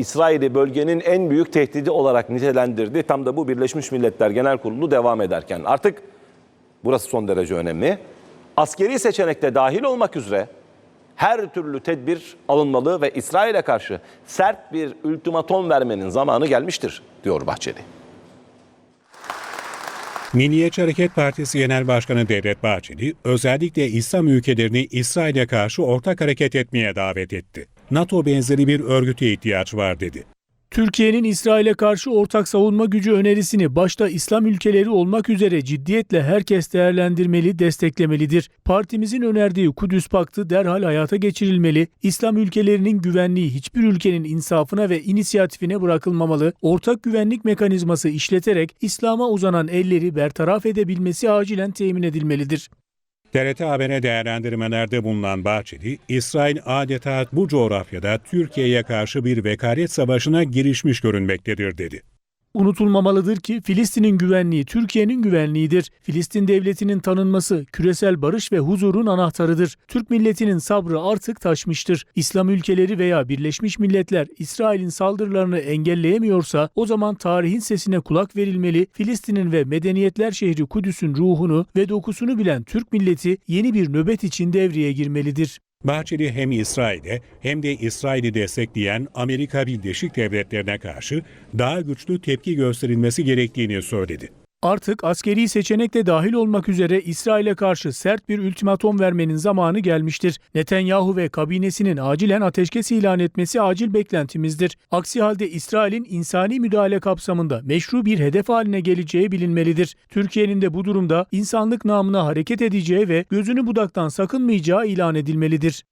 İsrail'i bölgenin en büyük tehdidi olarak nitelendirdi. Tam da bu Birleşmiş Milletler Genel Kurulu devam ederken. Artık burası son derece önemli. Askeri seçenekte dahil olmak üzere her türlü tedbir alınmalı ve İsrail'e karşı sert bir ultimatom vermenin zamanı gelmiştir diyor Bahçeli. Milliyetçi Hareket Partisi Genel Başkanı Devlet Bahçeli, özellikle İslam ülkelerini İsrail'e karşı ortak hareket etmeye davet etti. NATO benzeri bir örgüte ihtiyaç var dedi. Türkiye'nin İsrail'e karşı ortak savunma gücü önerisini başta İslam ülkeleri olmak üzere ciddiyetle herkes değerlendirmeli, desteklemelidir. Partimizin önerdiği Kudüs Paktı derhal hayata geçirilmeli, İslam ülkelerinin güvenliği hiçbir ülkenin insafına ve inisiyatifine bırakılmamalı, ortak güvenlik mekanizması işleterek İslam'a uzanan elleri bertaraf edebilmesi acilen temin edilmelidir. TRT Haber'e değerlendirmelerde bulunan Bahçeli, İsrail adeta bu coğrafyada Türkiye'ye karşı bir vekalet savaşına girişmiş görünmektedir dedi. Unutulmamalıdır ki Filistin'in güvenliği Türkiye'nin güvenliğidir. Filistin devletinin tanınması küresel barış ve huzurun anahtarıdır. Türk milletinin sabrı artık taşmıştır. İslam ülkeleri veya Birleşmiş Milletler İsrail'in saldırılarını engelleyemiyorsa o zaman tarihin sesine kulak verilmeli. Filistin'in ve medeniyetler şehri Kudüs'ün ruhunu ve dokusunu bilen Türk milleti yeni bir nöbet için devreye girmelidir. Bahçeli hem İsrail'e hem de İsrail'i destekleyen Amerika Birleşik Devletleri'ne karşı daha güçlü tepki gösterilmesi gerektiğini söyledi. Artık askeri seçenek de dahil olmak üzere İsrail'e karşı sert bir ultimatom vermenin zamanı gelmiştir. Netanyahu ve kabinesinin acilen ateşkes ilan etmesi acil beklentimizdir. Aksi halde İsrail'in insani müdahale kapsamında meşru bir hedef haline geleceği bilinmelidir. Türkiye'nin de bu durumda insanlık namına hareket edeceği ve gözünü budaktan sakınmayacağı ilan edilmelidir.